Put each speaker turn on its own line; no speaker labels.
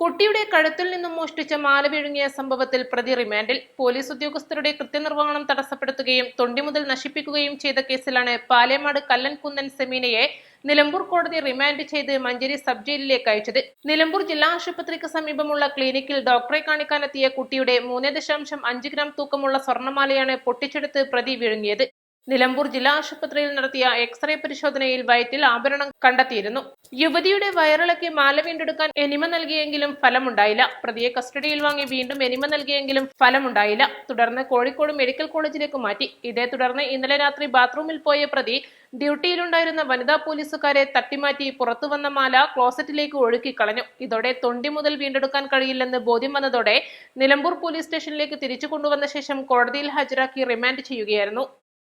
കുട്ടിയുടെ കഴുത്തിൽ നിന്നും മോഷ്ടിച്ച മാല വിഴുങ്ങിയ സംഭവത്തിൽ പ്രതി റിമാൻഡിൽ പോലീസ് ഉദ്യോഗസ്ഥരുടെ കൃത്യനിർവഹണം തടസ്സപ്പെടുത്തുകയും തൊണ്ടി മുതൽ നശിപ്പിക്കുകയും ചെയ്ത കേസിലാണ് പാലേമാട് കല്ലൻകുന്നൻ സെമീനയെ നിലമ്പൂർ കോടതി റിമാൻഡ് ചെയ്ത് മഞ്ചേരി സബ് ജയിലിലേക്ക് അയച്ചത്. നിലമ്പൂർ ജില്ലാ ആശുപത്രിക്ക് സമീപമുള്ള ക്ലിനിക്കിൽ ഡോക്ടറെ കാണിക്കാനെത്തിയ കുട്ടിയുടെ മൂന്ന് ദശാംശം അഞ്ച് ഗ്രാം തൂക്കമുള്ള സ്വർണമാലയാണ് പൊട്ടിച്ചെടുത്ത് പ്രതി വിഴുങ്ങിയത്. നിലമ്പൂർ ജില്ലാ ആശുപത്രിയിൽ നടത്തിയ എക്സ്റേ പരിശോധനയിൽ വയറ്റിൽ ആഭരണം കണ്ടെത്തിയിരുന്നു. യുവതിയുടെ വയറിളക്കി മാല വീണ്ടെടുക്കാൻ എനിമ നൽകിയെങ്കിലും ഫലമുണ്ടായില്ല. പ്രതിയെ കസ്റ്റഡിയിൽ വാങ്ങി വീണ്ടും എനിമ നൽകിയെങ്കിലും ഫലമുണ്ടായില്ല. തുടർന്ന് കോഴിക്കോട് മെഡിക്കൽ കോളേജിലേക്ക് മാറ്റി. ഇതേ തുടർന്ന് ഇന്നലെ രാത്രി ബാത്റൂമിൽ പോയ പ്രതി ഡ്യൂട്ടിയിലുണ്ടായിരുന്ന വനിതാ പോലീസുകാരെ തട്ടിമാറ്റി പുറത്തുവന്ന മാല ക്ലോസറ്റിലേക്ക് ഒഴുക്കിക്കളഞ്ഞു ഇതോടെ തൊണ്ടി മുതൽ വീണ്ടെടുക്കാൻ കഴിയില്ലെന്ന് ബോധ്യം വന്നതോടെ നിലമ്പൂർ പോലീസ് സ്റ്റേഷനിലേക്ക് തിരിച്ചു കൊണ്ടുവന്ന ശേഷം കോടതിയിൽ ഹാജരാക്കി റിമാൻഡ് ചെയ്യുകയായിരുന്നു.